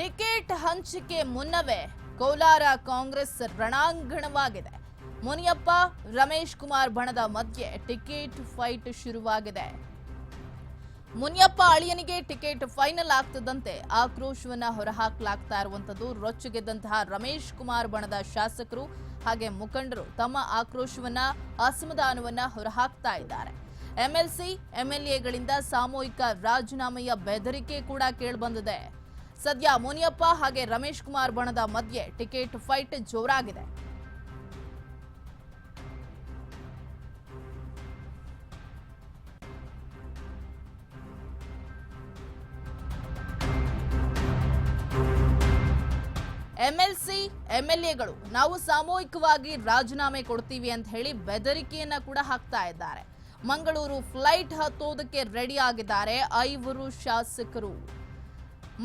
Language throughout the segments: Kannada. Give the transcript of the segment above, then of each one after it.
ಟಿಕೆಟ್ ಹಂಚಿಕೆ ಮುನ್ನವೇ ಕೋಲಾರ ಕಾಂಗ್ರೆಸ್ ರಣಾಂಗಣವಾಗಿದೆ. ಮುನಿಯಪ್ಪ, ರಮೇಶ್ ಕುಮಾರ್ ಬಣದ ಮಧ್ಯೆ ಟಿಕೆಟ್ ಫೈಟ್ ಶುರುವಾಗಿದೆ. ಮುನಿಯಪ್ಪ ಅಳಿಯನಿಗೆ ಟಿಕೆಟ್ ಫೈನಲ್ ಆಗ್ತದಂತೆ ಆಕ್ರೋಶವನ್ನ ಹೊರಹಾಕಲಾಗ್ತಾ ಇರುವಂತದ್ದು ರೊಚ್ಚಗೆದ್ದಂತಹ ರಮೇಶ್ ಕುಮಾರ್ ಬಣದ ಶಾಸಕರು ಹಾಗೆ ಮುಖಂಡರು ತಮ್ಮ ಆಕ್ರೋಶವನ್ನ, ಅಸಮಾಧಾನವನ್ನ ಹೊರಹಾಕ್ತಾ ಇದ್ದಾರೆ. ಎಂಎಲ್ಸಿ, ಎಂಎಲ್ಎಗಳಿಂದ ಸಾಮೂಹಿಕ ರಾಜೀನಾಮೆಯ ಬೆದರಿಕೆ ಕೂಡ ಕೇಳಿಬಂದಿದೆ. ಸದ್ಯ ಮುನಿಯಪ್ಪ ಹಾಗೆ ರಮೇಶ್ ಕುಮಾರ್ ಬಣದ ಮಧ್ಯೆ ಟಿಕೆಟ್ ಫೈಟ್ ಜೋರಾಗಿದೆ. ಎಂಎಲ್ಸಿ, ಎಂಎಲ್ಎಗಳು, ನಾವು ಸಾಮೂಹಿಕವಾಗಿ ರಾಜೀನಾಮೆ ಕೊಡ್ತೀವಿ ಅಂತ ಹೇಳಿ ಬೆದರಿಕೆಯನ್ನ ಕೂಡ ಹಾಕ್ತಾ ಇದ್ದಾರೆ. ಮಂಗಳೂರು ಫ್ಲೈಟ್ ಹತ್ತೋದಕ್ಕೆ ರೆಡಿ ಆಗಿದ್ದಾರೆ ಐವರು ಶಾಸಕರು.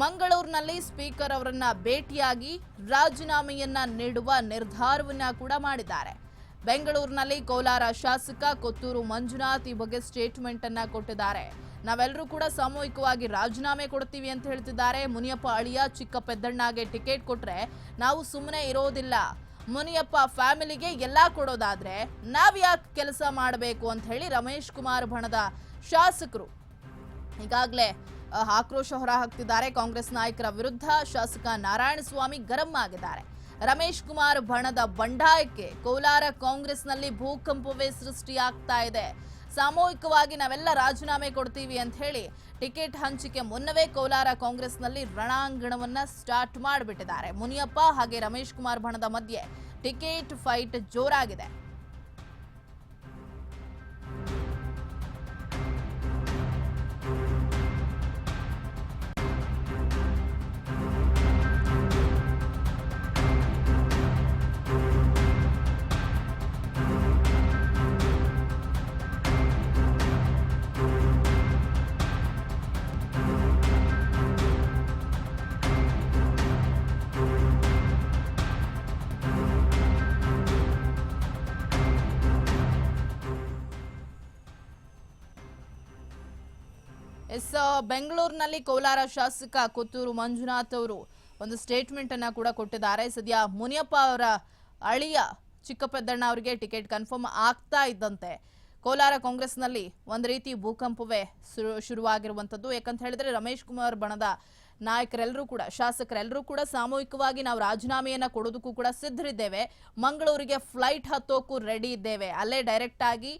ಮಂಗಳೂರಿನಲ್ಲಿ ಸ್ಪೀಕರ್ ಅವರನ್ನ ಭೇಟಿಯಾಗಿ ರಾಜೀನಾಮೆಯನ್ನ ನೀಡುವ ನಿರ್ಧಾರವನ್ನ ಕೂಡ ಮಾಡಿದ್ದಾರೆ. ಬೆಂಗಳೂರಿನಲ್ಲಿ ಕೋಲಾರ ಶಾಸಕ ಕೊತ್ತೂರು ಮಂಜುನಾಥ್ ಈ ಬಗ್ಗೆ ಸ್ಟೇಟ್ಮೆಂಟ್ ಅನ್ನ ಕೊಟ್ಟಿದ್ದಾರೆ. ನಾವೆಲ್ಲರೂ ಕೂಡ ಸಾಮೂಹಿಕವಾಗಿ ರಾಜೀನಾಮೆ ಕೊಡ್ತೀವಿ ಅಂತ ಹೇಳ್ತಿದ್ದಾರೆ. ಮುನಿಯಪ್ಪ ಅಳಿಯ ಚಿಕ್ಕ ಪೆದ್ದಣ್ಣಗೆ ಟಿಕೆಟ್ ಕೊಟ್ರೆ ನಾವು ಸುಮ್ಮನೆ ಇರೋದಿಲ್ಲ. ಮುನಿಯಪ್ಪ ಫ್ಯಾಮಿಲಿಗೆ ಎಲ್ಲಾ ಕೊಡೋದಾದ್ರೆ ನಾವ್ ಯಾಕೆ ಕೆಲಸ ಮಾಡಬೇಕು ಅಂತ ಹೇಳಿ ರಮೇಶ್ ಕುಮಾರ್ ಬಣದ ಶಾಸಕರು ಈಗಾಗಲೇ ಆಕ್ರೋಶ ಹೊರಹಾಕ್ತಿದ್ದಾರೆ ಕಾಂಗ್ರೆಸ್ ನಾಯಕರ ವಿರುದ್ಧ ಶಾಸಕ ನಾರಾಯಣಸ್ವಾಮಿ ಗರಂ ಆಗಿದ್ದಾರೆ. ರಮೇಶ್ ಕುಮಾರ್ ಬಣದ ಬಂಡಾಯಕ್ಕೆ ಕೋಲಾರ ಕಾಂಗ್ರೆಸ್ನಲ್ಲಿ ಭೂಕಂಪವೇ ಸೃಷ್ಟಿಯಾಗ್ತಾ ಇದೆ. ಸಾಮೂಹಿಕವಾಗಿ ನಾವೆಲ್ಲ ರಾಜೀನಾಮೆ ಕೊಡ್ತೀವಿ ಅಂತ ಹೇಳಿ ಟಿಕೆಟ್ ಹಂಚಿಕೆ ಮುನ್ನವೇ ಕೋಲಾರ ಕಾಂಗ್ರೆಸ್ನಲ್ಲಿ ರಣಾಂಗಣವನ್ನ ಸ್ಟಾರ್ಟ್ ಮಾಡಿಬಿಟ್ಟಿದ್ದಾರೆ. ಮುನಿಯಪ್ಪ ಹಾಗೆ ರಮೇಶ್ ಕುಮಾರ್ ಬಣದ ಮಧ್ಯೆ ಟಿಕೆಟ್ ಫೈಟ್ ಜೋರಾಗಿದೆ. ಎಸ್ ಬೆಂಗಳೂರಿನಲ್ಲಿ ಕೋಲಾರ ಶಾಸಕ ಕೊತ್ತೂರು ಮಂಜುನಾಥ್ ಅವರು ಒಂದು ಸ್ಟೇಟ್ಮೆಂಟ್ ಅನ್ನ ಕೂಡ ಕೊಟ್ಟಿದ್ದಾರೆ. ಸದ್ಯ ಮುನಿಯಪ್ಪ ಅವರ ಅಳಿಯ ಚಿಕ್ಕಪೆದ್ದಣ್ಣ ಅವರಿಗೆ ಟಿಕೆಟ್ ಕನ್ಫರ್ಮ್ ಆಗ್ತಾ ಇದ್ದಂತೆ. ಕೋಲಾರ ಕಾಂಗ್ರೆಸ್ನಲ್ಲಿ ಒಂದು ರೀತಿ ಭೂಕಂಪವೇ ಶುರು, ಶುರುವಾಗಿರುವಂಥದ್ದು. ಯಾಕಂತ ಹೇಳಿದ್ರೆ ರಮೇಶ್ ಕುಮಾರ್ ಬಣದ ನಾಯಕರೆಲ್ಲರೂ ಕೂಡ, ಶಾಸಕರೆಲ್ಲರೂ ಕೂಡ ಸಾಮೂಹಿಕವಾಗಿ ನಾವು ರಾಜೀನಾಮೆಯನ್ನು ಕೊಡೋದಕ್ಕೂ ಕೂಡ ಸಿದ್ಧರಿದ್ದೇವೆ. ಮಂಗಳೂರಿಗೆ ಫ್ಲೈಟ್ ಹತ್ತೋಕ್ಕೂ ರೆಡಿ ಇದ್ದೇವೆ. ಅಲ್ಲೇ ಡೈರೆಕ್ಟ್ ಆಗಿ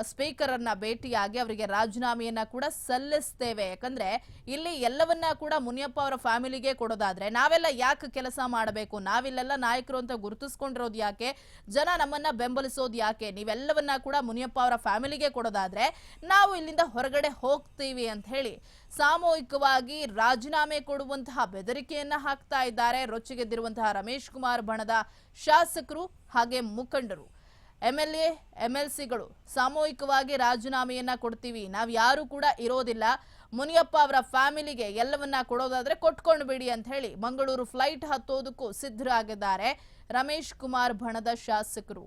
ಸ್ಪೀಕರ್ ಅನ್ನ ಭೇಟಿಯಾಗಿ ಅವರಿಗೆ ರಾಜೀನಾಮೆಯನ್ನ ಕೂಡ ಸಲ್ಲಿಸ್ತೇವೆ. ಯಾಕಂದ್ರೆ ಇಲ್ಲಿ ಎಲ್ಲವನ್ನ ಕೂಡ ಮುನಿಯಪ್ಪ ಅವರ ಫ್ಯಾಮಿಲಿಗೆ ಕೊಡೋದಾದ್ರೆ ನಾವೆಲ್ಲ ಯಾಕೆ ಕೆಲಸ ಮಾಡಬೇಕು? ನಾವಿಲ್ಲೆಲ್ಲ ನಾಯಕರು ಅಂತ ಗುರುತಿಸ್ಕೊಂಡಿರೋದು ಯಾಕೆ? ಜನ ನಮ್ಮನ್ನ ಬೆಂಬಲಿಸೋದು ಯಾಕೆ? ನೀವೆಲ್ಲವನ್ನ ಕೂಡ ಮುನಿಯಪ್ಪ ಅವರ ಫ್ಯಾಮಿಲಿಗೆ ಕೊಡೋದಾದ್ರೆ ನಾವು ಇಲ್ಲಿಂದ ಹೊರಗಡೆ ಹೋಗ್ತೀವಿ ಅಂತ ಹೇಳಿ ಸಾಮೂಹಿಕವಾಗಿ ರಾಜೀನಾಮೆ ಕೊಡುವಂತಹ ಬೆದರಿಕೆಯನ್ನ ಹಾಕ್ತಾ ಇದ್ದಾರೆ. ರೊಚ್ಚಿಗೆದ್ದಿರುವಂತಹ ರಮೇಶ್ ಕುಮಾರ್ ಬಣದ ಶಾಸಕರು ಹಾಗೆ ಮುಖಂಡರು. ಎಂಎಲ್ಎ ಸಿಗಳು ಸಾಮೂಹಿಕವಾಗಿ ರಾಜೀನಾಮೆಯನ್ನ ಕೊಡ್ತೀವಿ. ನಾವು ಯಾರು ಕೂಡ ಇರೋದಿಲ್ಲ. ಮುನಿಯಪ್ಪ ಅವರ ಫ್ಯಾಮಿಲಿಗೆ ಎಲ್ಲವನ್ನ ಕೊಡೋದಾದ್ರೆ ಕೊಟ್ಕೊಂಡು ಬಿಡಿ ಅಂತ ಹೇಳಿ ಮಂಗಳೂರು ಫ್ಲೈಟ್ ಹತ್ತೋದಕ್ಕೂ ಸಿದ್ಧರಾಗಿದ್ದಾರೆ ರಮೇಶ್ ಕುಮಾರ್ ಬಣದ ಶಾಸಕರು.